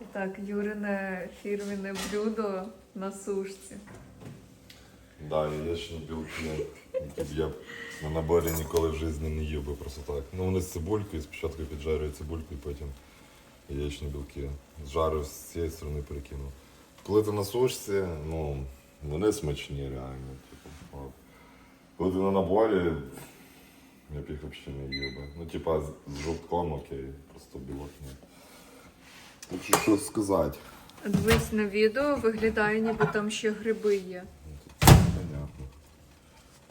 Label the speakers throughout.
Speaker 1: І так, Юрине фірменне блюдо на сушці.
Speaker 2: Да, яєчні білки, які б я на наборі ніколи в житті не їв би просто так. Ну вони з цибулькою, спочатку піджарюю цибульку і потім яєчні білки. Зжарив з цієї сторони перекинув. Коли ти на сушці, ну, вони смачні реально. Типу. Коли ти на наборі, я б їх взагалі не їв би. Ну, типа з жовтком окей, просто білок ні. Так що що сказати?
Speaker 1: Дивись на відео, виглядає, ніби там ще гриби є.
Speaker 2: Понятно.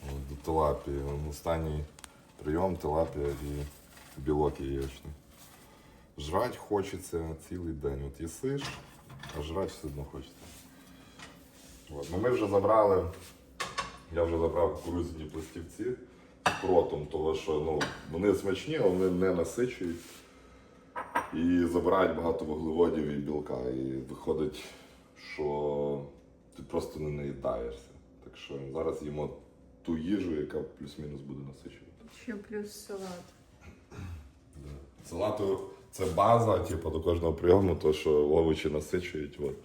Speaker 2: От, До тилапії. Останній прийом тилапія і білок яєчний. Жрать хочеться цілий день. От їсиш, а жрать все одно хочеться. От. Ну, ми вже забрали, я вже забрав кукурудзяні пластівці з протом, тому що ну, вони смачні, але вони не насичують. І забирають багато вуглеводів і білка. І виходить, що ти просто не наїдаєшся. Так що зараз їмо ту їжу, яка плюс-мінус буде насичувати.
Speaker 1: Ще плюс салат.
Speaker 2: Салату це база, типу, до кожного прийому, то що овочі насичують, от,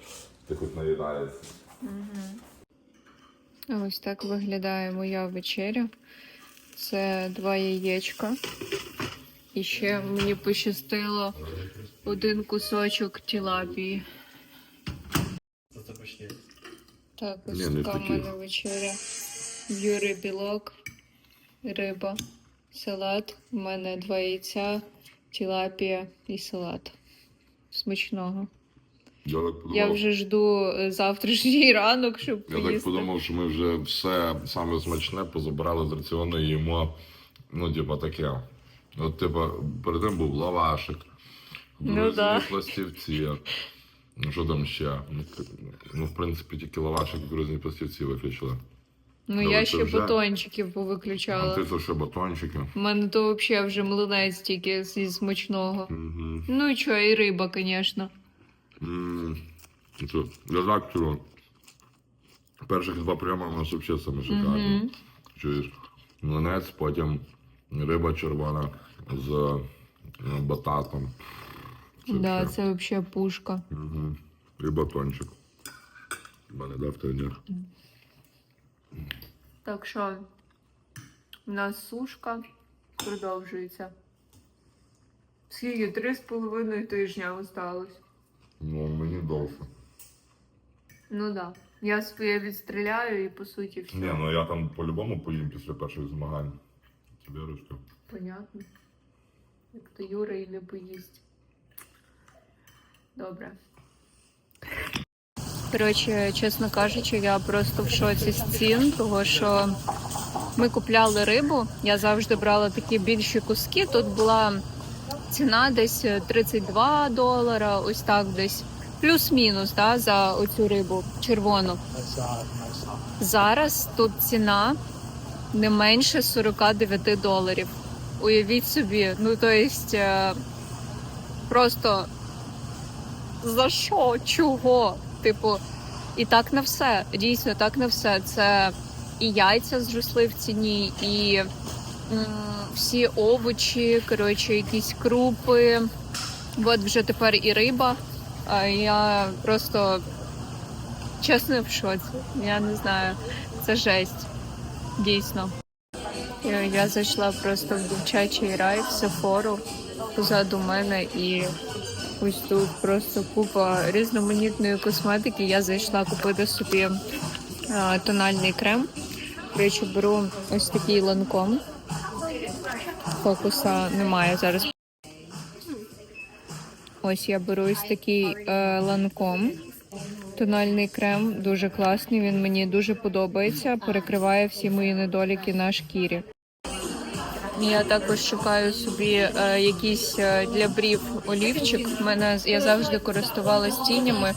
Speaker 2: ти хоч наїдаєшся.
Speaker 1: Ось так виглядає моя вечеря. Це два яєчка. І ще мені пощастило один кусочок тілапії. Так, ось
Speaker 2: не
Speaker 1: така в мене вечеря. В Юри білок, риба, салат. У мене два яйця, тілапія і салат. Смачного.
Speaker 2: Я так подумав,
Speaker 1: Я вже жду е, завтрашній ранок, щоб
Speaker 2: я так
Speaker 1: поїсти.
Speaker 2: подумав, що ми вже все саме смачне позабирали з раціону і їмо, ну, типу, таке. От, типу, перед тим був лавашик,
Speaker 1: Ну да.
Speaker 2: пластівці. Ну, що там ще? Ну, Ну, в принципі, тільки лавашик і грузні пластівці виключили.
Speaker 1: Ну,
Speaker 2: Ну,
Speaker 1: я ще
Speaker 2: вже-
Speaker 1: батончиків
Speaker 2: А
Speaker 1: повиключала.
Speaker 2: ти то ще батончики.
Speaker 1: У мене то взагалі вже млинець тільки зі смачного.
Speaker 2: Угу.
Speaker 1: Ну і що, і риба, звісно.
Speaker 2: Я так чую. Перших два прийоми у нас взагалі саме шикарні.
Speaker 1: Мгм.
Speaker 2: Чуєш? Млинець, потім риба червона з е, бататом. Це
Speaker 1: Да, це взагалі пушка.
Speaker 2: Угу. І батончик. У мене дав той ні.
Speaker 1: Так що у нас сушка продовжується. Скільки? Три з половиною тижня осталось.
Speaker 2: Ну, мені довше.
Speaker 1: Ну да. Я своє відстріляю і по суті все.
Speaker 2: Ні, ну я там по-любому поїм після перших змагань. Тебе Руська.
Speaker 1: Понятно. Як то Юра і не поїсть. Добре. Коротше, чесно кажучи, я просто в шоці з цін, того що ми купляли рибу. Я завжди брала такі більші куски. Тут була ціна десь 32 долара, ось так десь. Плюс-мінус да, за оцю рибу червону. Зараз тут ціна не менше 49 доларів. Уявіть собі, ну то есть е, просто за що? Чого? Типу, і так на все. Дійсно, так на все. Це і яйця зросли в ціні, і м, всі овочі, коротше, якісь крупи. От вже тепер і риба. А я просто чесно в шоці. Я не знаю. Це жесть. Дійсно. Я, зайшла просто в дівчачий рай в Сефору позаду мене і ось тут просто купа різноманітної косметики. Я зайшла купити собі а, тональний крем. Речі, беру ось такий ланком. Фокуса немає зараз. Ось я беру ось такий е, ланком. Тональний крем дуже класний. Він мені дуже подобається. Перекриває всі мої недоліки на шкірі. Я також шукаю собі е, якийсь е, для брів олівчик. В мене я завжди користувалась тінями.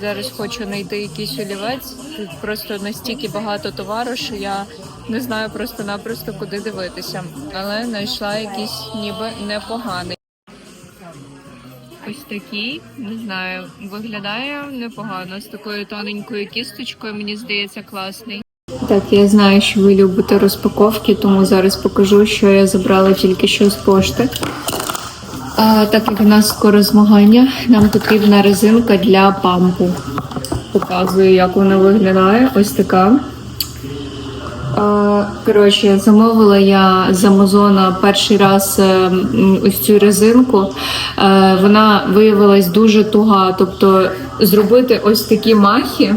Speaker 1: Зараз хочу знайти якийсь олівець. Тут просто настільки багато товару, що я не знаю просто-напросто куди дивитися. Але знайшла якийсь ніби непоганий. Ось такий, не знаю, виглядає непогано з такою тоненькою кісточкою. Мені здається, класний. Так, я знаю, що ви любите розпаковки, тому зараз покажу, що я забрала тільки що з пошти. А, так як у нас скоро змагання, нам потрібна резинка для пампу. Показую, як вона виглядає. Ось така. А, Коротше, замовила я з Амазона перший раз е, ось цю резинку. Е, Вона виявилась дуже туга. Тобто зробити ось такі махи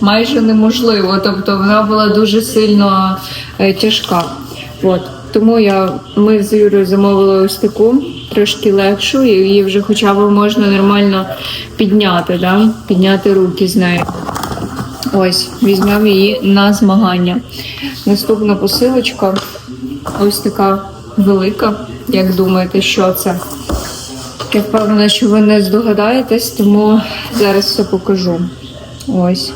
Speaker 1: майже неможливо. Тобто вона була дуже сильно е, тяжка. От. Тому я, ми з Юрою замовили ось таку, трошки легшу, і її вже хоча б можна нормально підняти, да? підняти руки з нею. Ось, візьмемо її на змагання. Наступна посилочка ось така велика. Як думаєте, що це? Я впевнена, що ви не здогадаєтесь, тому зараз все покажу. Ось.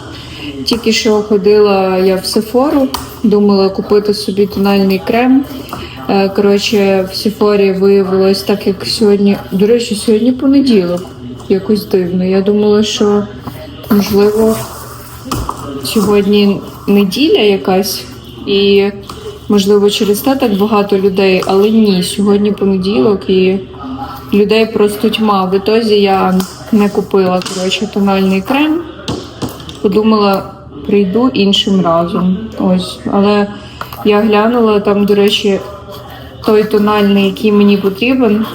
Speaker 1: Тільки що ходила я в Сефору, думала купити собі тональний крем. Е, Коротше, в Сефорі виявилось так, як сьогодні. До речі, сьогодні понеділок. Якось дивно. Я думала, що можливо сьогодні неділя якась, і можливо через те так багато людей, але ні, сьогодні понеділок і людей просто тьма. В ітозі я не купила коротше, тональний крем. Подумала, прийду іншим разом. Ось, але я глянула там, до речі, той тональний, який мені потрібен,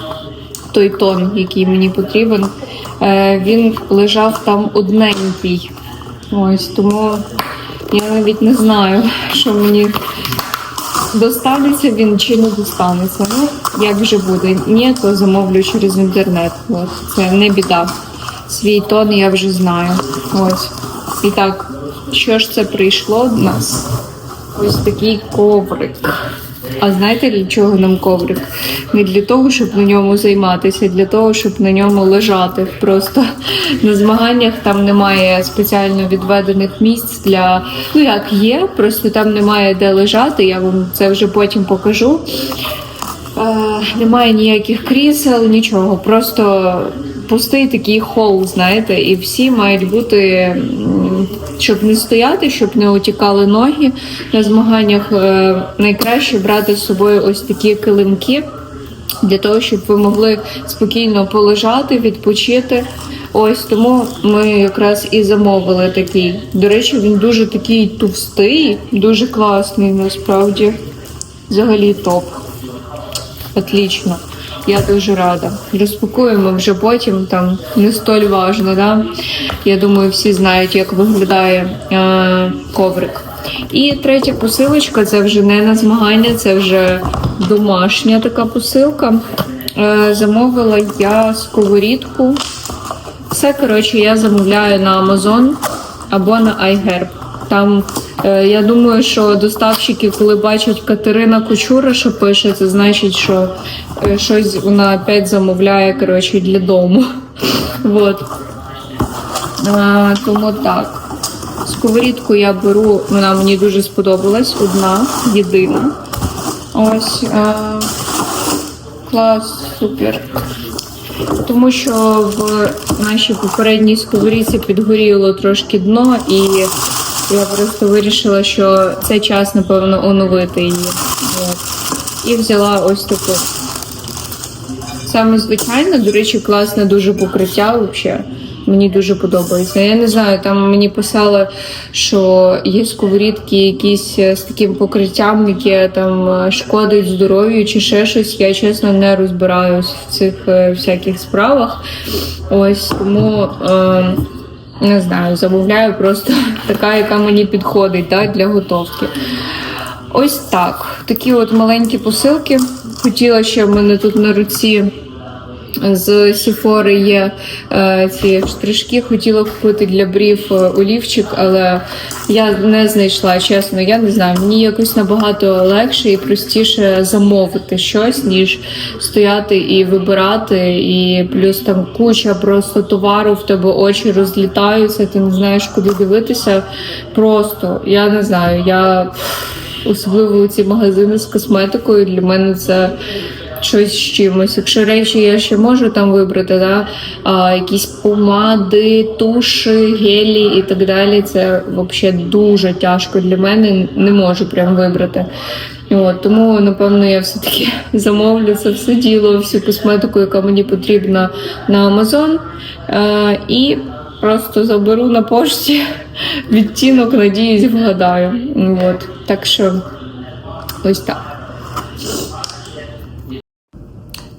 Speaker 1: той тон, який мені потрібен, е, він лежав там одненький. Ось тому я навіть не знаю, що мені достанеться він чи не достанеться. Ну, як вже буде. Ні, то замовлю через інтернет. От, це не біда. Свій тон я вже знаю. Ось. І так, що ж це прийшло до нас? Ось такий коврик. А знаєте для чого нам коврик? Не для того, щоб на ньому займатися, для того, щоб на ньому лежати. Просто на змаганнях там немає спеціально відведених місць для ну як є, просто там немає де лежати. Я вам це вже потім покажу. Е, немає ніяких крісел, нічого. Просто пустий такий хол, знаєте, і всі мають бути, щоб не стояти, щоб не утікали ноги на змаганнях. е, Найкраще брати з собою ось такі килимки. Для того, щоб ви могли спокійно полежати, відпочити. Ось тому ми якраз і замовили такий. До речі, він дуже такий товстий, дуже класний насправді. Взагалі топ. Отлично. Я дуже рада. Розпакуємо вже потім, там не столь важно, да? Я думаю, всі знають, як виглядає е, коврик. І третя посилочка це вже не на змагання, це вже домашня така посилка. Е, замовила я сковорідку. Все, коротше, я замовляю на Amazon або на iHerb. Там я думаю, що доставщики, коли бачать Катерина Кучура, що пише, це значить, що е, щось вона опять замовляє коротше, для дому. Вот. Е, тому так. Сковорідку я беру, вона мені дуже сподобалась, одна, єдина. Ось. Е, клас, супер. Тому що в нашій попередній сковорідці підгоріло трошки дно, і я просто вирішила, що це час, напевно, оновити її. І взяла ось таку. Саме звичайно, до речі, класне дуже покриття взагалі. Мені дуже подобається. Я не знаю, там мені писали, що є сковорідки якісь е, з таким покриттям, яке там е, шкодить здоров'ю чи ще щось. Я чесно не розбираюсь в цих е, всяких справах. Ось тому. Е, не знаю, замовляю просто така, яка мені підходить да, для готовки. Ось так. Такі от маленькі посилки. Хотіла ще в мене тут на руці з Сіфори є е, ці штришки. Хотіла купити для брів е, олівчик, але я не знайшла, чесно. Я не знаю. Мені якось набагато легше і простіше замовити щось, ніж стояти і вибирати. І плюс там куча просто товару, в тебе очі розлітаються, ти не знаєш, куди дивитися. Просто я не знаю. Я особливо ці магазини з косметикою для мене це щось з чимось. Якщо речі я ще можу там вибрати, да? а, якісь помади, туші, гелі і так далі. Це взагалі дуже тяжко для мене. Не можу прям вибрати. От, тому, напевно, я все-таки замовлю це все діло, всю косметику, яка мені потрібна на Amazon. Е, і просто заберу на пошті відтінок, надіюсь, вгадаю. От, так що ось так.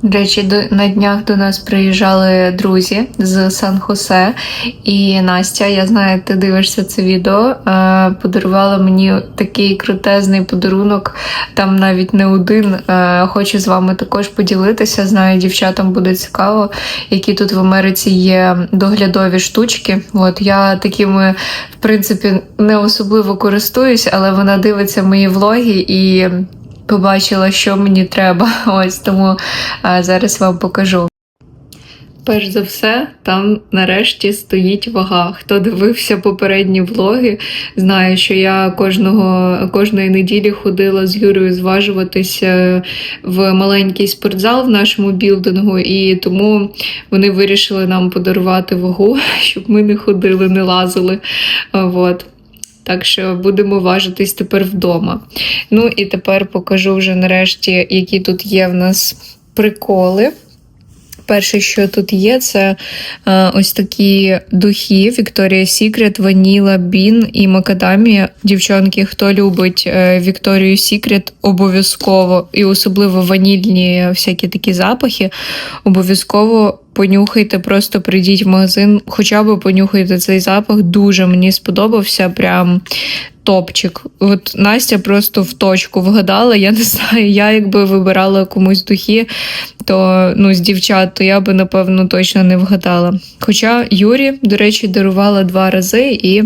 Speaker 1: Речі, до, на днях до нас приїжджали друзі з Сан-Хосе, і Настя, я знаю, ти дивишся це відео. Е, подарувала мені такий крутезний подарунок. Там навіть не один. Е, хочу з вами також поділитися. Знаю, дівчатам буде цікаво, які тут в Америці є доглядові штучки. От я такими, в принципі, не особливо користуюсь, але вона дивиться мої влоги і побачила, що мені треба. Ось тому а, зараз вам покажу. Перш за все, там нарешті стоїть вага. Хто дивився попередні влоги, знає, що я кожного, кожної неділі ходила з Юрою зважуватися в маленький спортзал в нашому білдингу, і тому вони вирішили нам подарувати вагу, щоб ми не ходили, не лазили. А, Вот. Так що будемо важитись тепер вдома. Ну і тепер покажу вже нарешті, які тут є в нас приколи. Перше, що тут є, це е, ось такі духи Victoria's Secret, Vanilla, Bean і Macadamia. Дівчонки, хто любить е, Victoria's Secret, обов'язково, і особливо ванільні всякі такі запахи, обов'язково понюхайте, просто прийдіть в магазин, хоча б понюхайте цей запах. Дуже мені сподобався. Прям топчик. От Настя просто в точку вгадала. Я не знаю, я якби вибирала комусь духи, то ну, з дівчат, то я би, напевно, точно не вгадала. Хоча Юрі, до речі, дарувала два рази і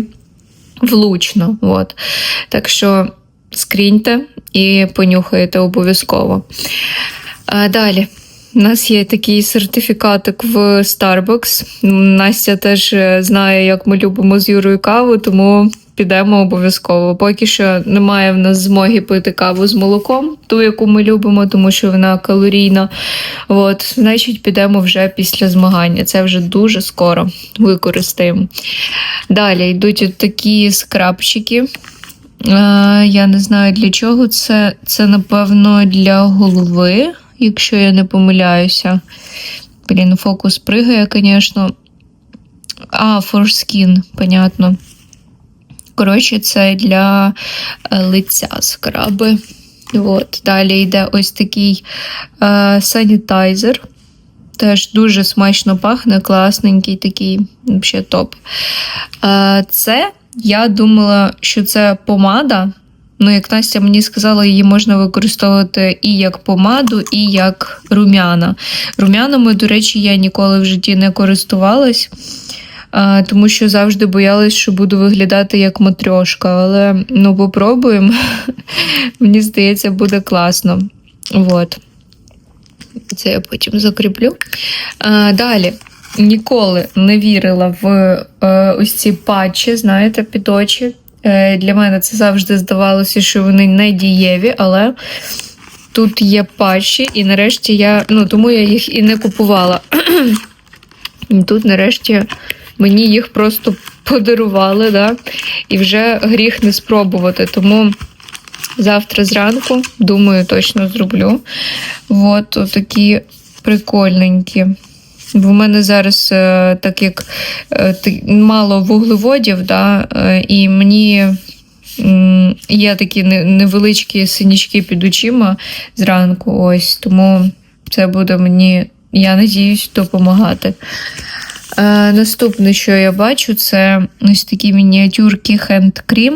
Speaker 1: влучно. От. Так що скріньте і понюхайте обов'язково. А, далі. У нас є такий сертифікатик в Starbucks. Настя теж е, знає, як ми любимо з Юрою каву, тому підемо обов'язково. Поки що немає в нас змоги пити каву з молоком, ту, яку ми любимо, тому що вона калорійна. От, значить, підемо вже після змагання. Це вже дуже скоро використаємо. Далі йдуть от такі скрабчики. Е, Я не знаю для чого це. Це, напевно, для голови, якщо я не помиляюся. Блін, фокус пригає, звісно. А, for skin, понятно. Коротше, це для е, лиця скраби. От. Далі йде ось такий е, санітайзер. Теж дуже смачно пахне, класненький такий, взагалі топ. Е, це я думала, що це помада. Ну, як Настя мені сказала, її можна використовувати і як помаду, і як рум'яна. Рум'янами, до речі, я ніколи в житті не користувалась, тому що завжди боялась, що буду виглядати як матрьошка. Але ну, попробуємо. Мені здається, буде класно. Вот. Це я потім закріплю. А, далі. Ніколи не вірила в е, ось ці патчі, знаєте, під очі. Е, для мене це завжди здавалося, що вони не дієві, але тут є патчі, і нарешті я. Ну, тому я їх і не купувала. І тут, нарешті, мені їх просто подарували, да? і вже гріх не спробувати. Тому завтра зранку, думаю, точно зроблю. От такі прикольненькі. Бо в мене зараз, е, так як е, мало вуглеводів, да, е, і мені є такі невеличкі синячки під очима зранку, ось тому це буде мені, я надіюсь, допомагати. Е, наступне, що я бачу, це ось такі мініатюрки Cream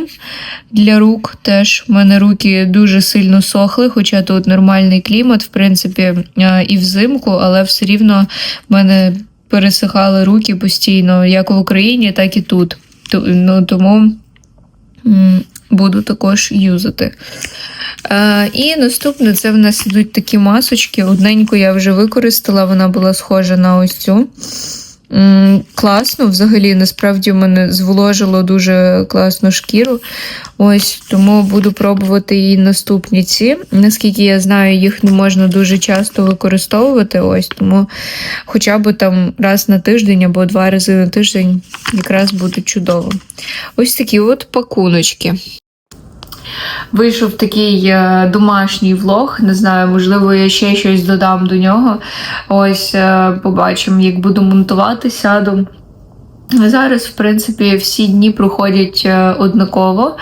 Speaker 1: для рук. Теж в мене руки дуже сильно сохли, хоча тут нормальний клімат, в принципі, е, і взимку, але все рівно в мене пересихали руки постійно, як в Україні, так і тут. Ну, тому буду також юзати. Е, і наступне це в нас ідуть такі масочки. Одненьку я вже використала, вона була схожа на ось цю. Класно, взагалі, насправді в мене зволожило дуже класну шкіру. Ось тому буду пробувати і наступні ці. Наскільки я знаю, їх не можна дуже часто використовувати. Ось тому хоча б там раз на тиждень або два рази на тиждень якраз буде чудово. Ось такі от пакуночки. Вийшов такий е, домашній влог. Не знаю, можливо, я ще щось додам до нього. Ось е, побачимо, як буду монтувати, сяду. Зараз, в принципі, всі дні проходять е, однаково.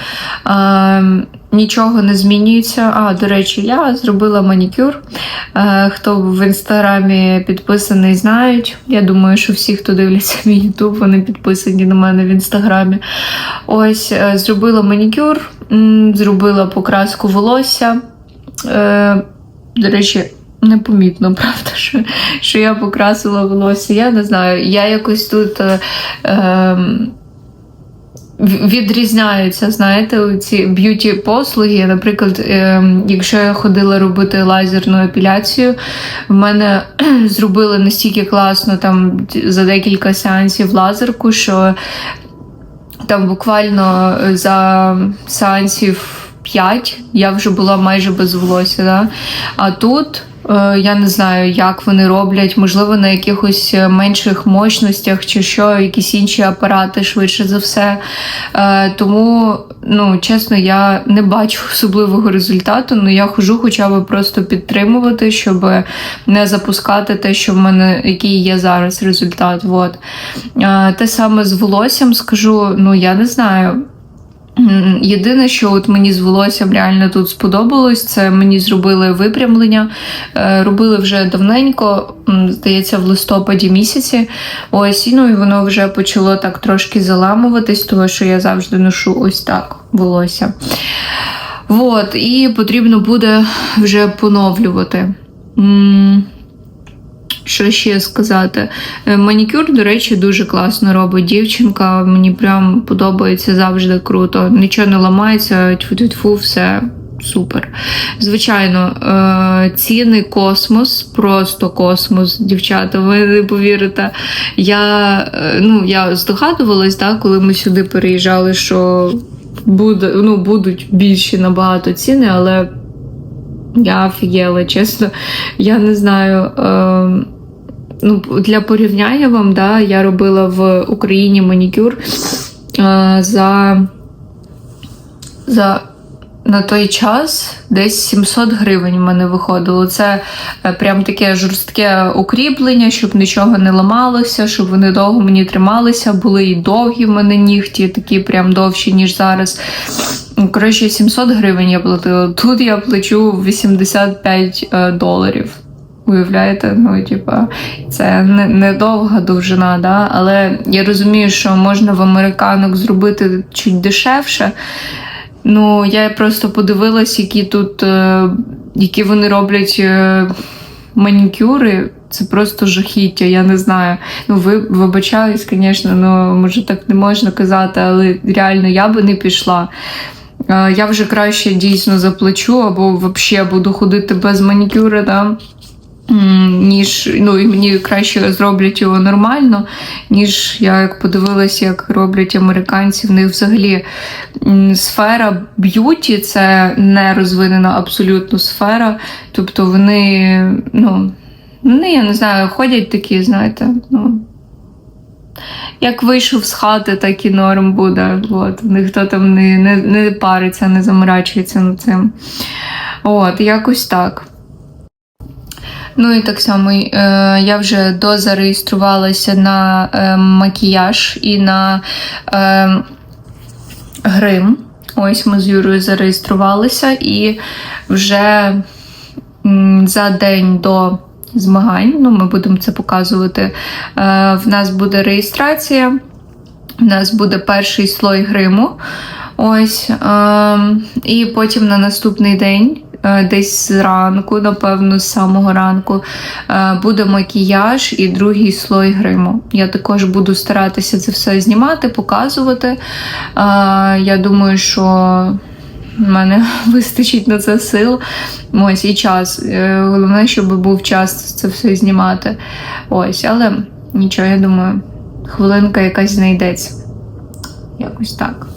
Speaker 1: Е, Нічого не змінюється. А, до речі, я зробила манікюр. Е, Хто в інстаграмі підписаний, знають. Я думаю, що всі, хто дивляться мій ютуб, вони підписані на мене в інстаграмі. Ось, зробила манікюр, зробила покраску волосся. До речі, непомітно, правда, що, що я покрасила волосся. Я не знаю. Я якось тут. Е, е, Відрізняються, знаєте, ці б'юті послуги. Наприклад, е, якщо я ходила робити лазерну епіляцію, в мене зробили настільки класно там за декілька сеансів лазерку, що там буквально за сеансів 5 я вже була майже без волосся. Да? А тут. е, Я не знаю, як вони роблять, можливо, на якихось е, менших мощностях чи що, якісь інші апарати швидше за все. Е, Тому, ну, чесно, я не бачу особливого результату. Ну я хожу хоча б просто підтримувати, щоб не запускати те, що в мене який є зараз результат. Вот. Е, Те саме з волоссям скажу, ну я не знаю. Єдине, що от мені з волоссям реально тут сподобалось, це мені зробили випрямлення. Е, Робили вже давненько, здається, в листопаді місяці. Ось, і, ну і воно вже почало так трошки заламуватись, тому що я завжди ношу ось так волосся. Вот, і потрібно буде вже поновлювати. Що ще сказати? Е, Манікюр, до речі, дуже класно робить дівчинка. Мені прям подобається завжди круто. Нічого не ламається, тьфу-тьфу, все супер. Звичайно, е, ціни космос, просто космос, дівчата, ви не повірите. Я, е, ну, я здогадувалась, да, коли ми сюди переїжджали, що буде, ну, будуть більші набагато ціни, але. Я офігела, чесно. Я не знаю. Ну, для порівняння вам, да, я робила в Україні манікюр е, за, за на той час десь 700 гривень в мене виходило. Це е, прям таке жорстке укріплення, щоб нічого не ламалося, щоб вони довго мені трималися. Були і довгі в мене нігті, такі прям довші, ніж зараз. Ну, Коротше, 700 гривень я платила. Тут я плачу 85 е, доларів. Уявляєте, ну, типа, це не, не довжина, да? але я розумію, що можна в американок зробити чуть дешевше. Ну, я просто подивилась, які тут, е, які вони роблять е, манікюри. Це просто жахіття, я не знаю. Ну, ви вибачаюсь, звісно, ну може так не можна казати, але реально я би не пішла. Е, Я вже краще дійсно заплачу, або взагалі буду ходити без манікюра, да? Ніж ну, і мені краще зроблять його нормально, ніж я як подивилася, як роблять американці. В них взагалі сфера б'юті це не розвинена абсолютно сфера. Тобто вони, ну, вони, я не знаю, ходять такі, знаєте, ну. Як вийшов з хати, так і норм буде. От. Ніхто там не, не, не париться, не заморачується над цим. От, якось так. Ну і так само е, я вже дозареєструвалася на е, макіяж і на е, грим. Ось ми з Юрою зареєструвалися, і вже за день до змагань, ну ми будемо це показувати. В нас буде реєстрація, в нас буде перший слой гриму. Ось, е, і потім на наступний день, десь зранку, напевно, з самого ранку, е, буде макіяж і другий слой гриму. Я також буду старатися це все знімати, показувати. Е, я думаю, що в мене вистачить на це сил. Ось і час. Е, Головне, щоб був час це все знімати. Ось, але нічого, я думаю, хвилинка якась знайдеться. Якось так.